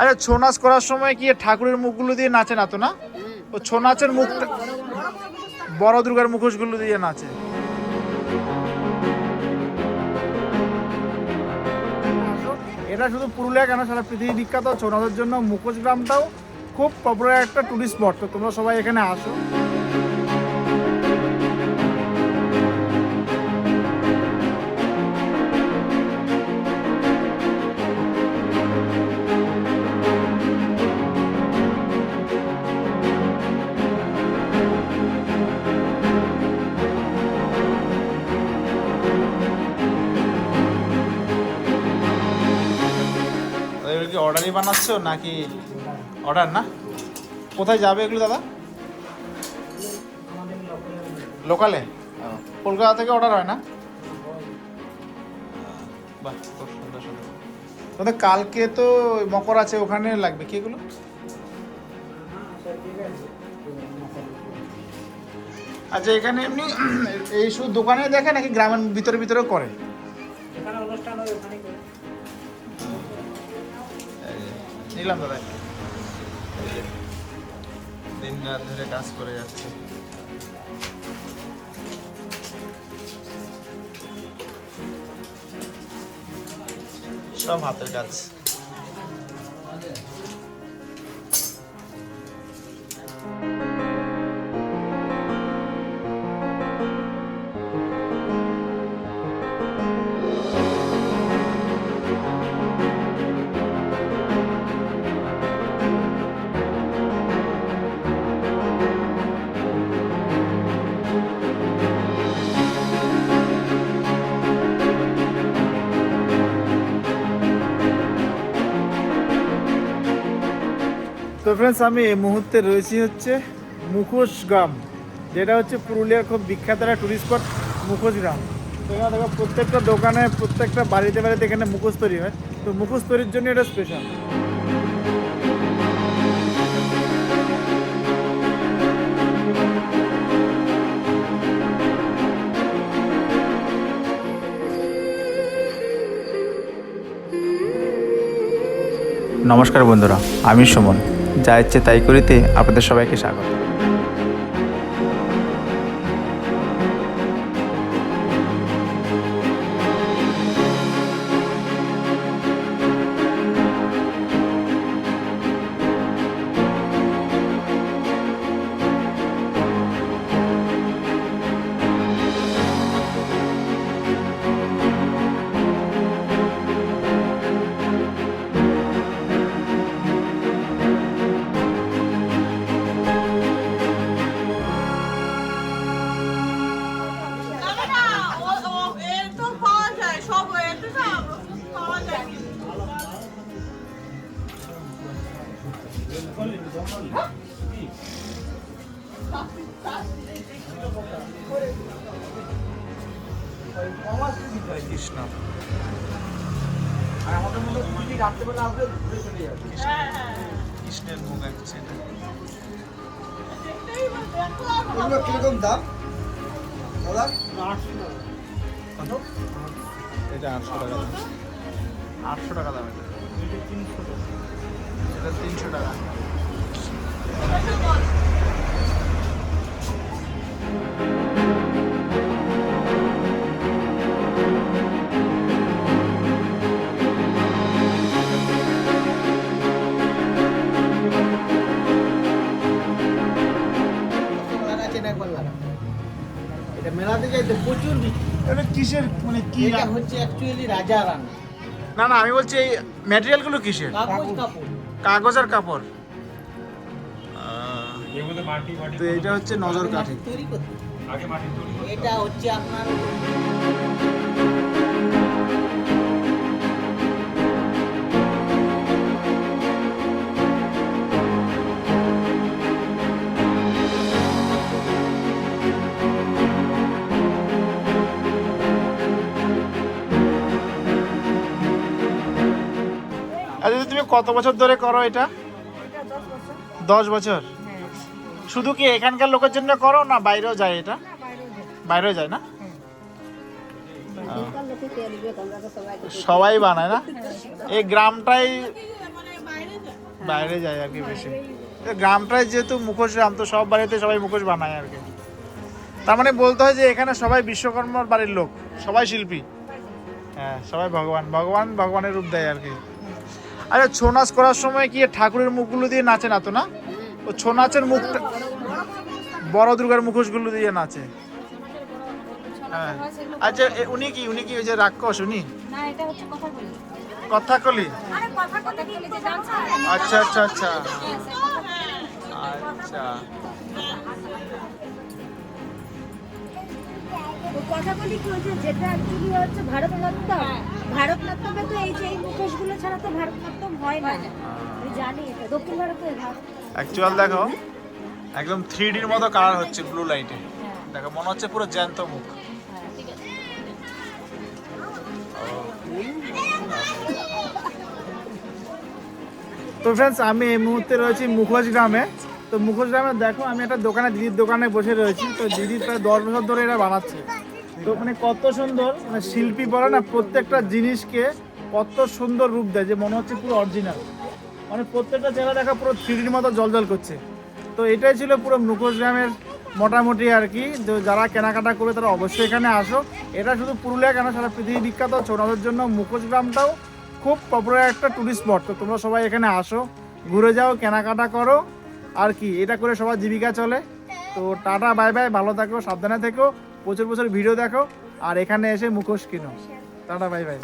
আচ্ছা ছৌ নাচ করার সময় কি ঠাকুরের মুখগুলো দিয়ে নাচে না তো না? ও ছৌ নাচের মুখটা বড় দুর্গার মুখোশগুলো দিয়ে নাচে। এটা শুধু পুরুলিয়া কেন? সারা পৃথিবী বিখ্যাত ছৌ নাচের জন্য মুখোশ গ্রামটাও খুব পপুলার একটা টুরিস্ট স্পট তো তোমরা সবাই এখানে আসো। অর্ডারই বানাচ্ছো নাকি অর্ডার না? কোথায় যাবে এগুলো দাদা? লোকালে কলকাতা থেকে অর্ডার হয় না? তোমাদের কালকে তো মকর আছে, ওখানে লাগবে। কি এগুলো? আচ্ছা এখানে এমনি এই শুধু দোকানে দেখে নাকি গ্রামের ভিতরে ভিতরেও করে? নিলাম দাদা। দিন রাত ধরে কাজ করে যাচ্ছে। সব হাতের কাজ। তো ফ্রেন্ডস আমি এই মুহূর্তে রয়েছি হচ্ছে মুখোশ গ্রাম, যেটা হচ্ছে পুরুলিয়ার খুব বিখ্যাত একটা টুরিস্ট স্পট মুখোশ গ্রাম। তো এখানে দেখো প্রত্যেকটা দোকানে, প্রত্যেকটা বাড়িতে বাড়িতে এখানে মুখোশ তৈরি হয়। তো মুখোশ তৈরির জন্য এটা স্পেশাল নমস্কার বন্ধুরা, আমি সুমন। যা ইচ্ছে তাই করিতে আপনাদের সবাইকে স্বাগত। কৃষ্ণ আর আমাদের মধ্যে তুমি রাত্রেবেলা আসবে ঘুরে চলে যাবে হ্যাঁ হ্যাঁ কৃষ্ণের মুখ এগুলো কীরকম দাম? দাদা? কত এটা আটশো টাকা দাম। আটশো টাকা দাম এটা। এটা তিনশো টাকা। মেলাতে প্রচুর এটা কিসের মানে কি এটা হচ্ছে অ্যাকচুয়ালি রাজা রানী। না না আমি বলছি এই ম্যাটেরিয়ালগুলো কিসের? কাগজ কাপড়। কাগজ। আর কাপড়। তো এটা হচ্ছে নজর কাঠি তৈরি করতে এটা হচ্ছে আপনার আচ্ছা তুমি কত বছর ধরে করো এটা? দশ বছর। হ্যাঁ। শুধু কি এখানকার লোকের জন্য করো না বাইরেও যায় এটা? বাইরেও যায়। না? তো সবাই বানায় না? এই গ্রামটাই বাইরে যায় আর কি বেশি। তো গ্রামটায় যেহেতু মুখোশ গ্রাম তো সব বাড়িতে সবাই মুখোশ বানায় আর কি। তার মানে বলতে হয় যে এখানে সবাই বিশ্বকর্মার বাড়ির লোক সবাই শিল্পী। হ্যাঁ সবাই ভগবান ভগবান ভগবানের রূপ দেয় আর কি। আরে ছৌ নাচ করার সময় কি ঠাকুরের মুখগুলো দিয়ে নাচে না তো না? ও ছৌ নাচের মুখটা বড় দুর্গার মুখোশগুলো দিয়ে নাচে। হ্যাঁ। আচ্ছা উনি কি? উনি কি ওই যে রাক্ষস উনি? কথাকলি। আচ্ছা আচ্ছা আচ্ছা। আচ্ছা। কথা কি হচ্ছে যেটা অ্যাকচুয়ালি হচ্ছে ভারতনাট্যম। ভারতনাট্যমে তো এই যে এই মুখোশগুলো ছাড়া তো ভারতনাট্যম হয় না। আমি জানি এটা। দক্ষিণ ভারতে অ্যাকচুয়াল দেখো একদম থ্রি ডির মতো কালার হচ্ছে ব্লু লাইটে দেখো মনে হচ্ছে পুরো জ্যান্ত মুখ। তো ফ্রেন্ডস আমি এই মুহূর্তে রয়েছি মুখোশ গ্রামে। তো মুখোশ গ্রামে দেখো আমি একটা দোকানে দিদির দোকানে বসে রয়েছি। তো দিদি প্রায় দশ বছর ধরে এরা বানাচ্ছে। তো ওখানে কত সুন্দর মানে শিল্পী বলে না, প্রত্যেকটা জিনিসকে কত সুন্দর রূপ দেয়, যে মনে হচ্ছে পুরো অরিজিনাল মানে প্রত্যেকটা জায়গা দেখা পুরো থ্রিডির মতো জলজল করছে। তো এটাই ছিল পুরো মুখোশ গ্রামের মোটামুটি আর কি। যারা কেনাকাটা করবে তারা অবশ্যই এখানে আসো। এটা শুধু পুরুলিয়া কেন, সারা পৃথিবী বিখ্যাত ছোটদের জন্য মুখোশ গ্রামটাও খুব পপুলার একটা টুরিস্ট স্পট তো তোমরা সবাই এখানে আসো, ঘুরে যাও, কেনাকাটা করো, আর কি, এটা করে সবার জীবিকা চলে। তো টাটা বাই বাই ভালো থাকো, সাবধানে থেকো। প্রচুর প্রচুর ভিডিও দেখো আর এখানে এসে মুখোশ কিনো। Tata bye bye.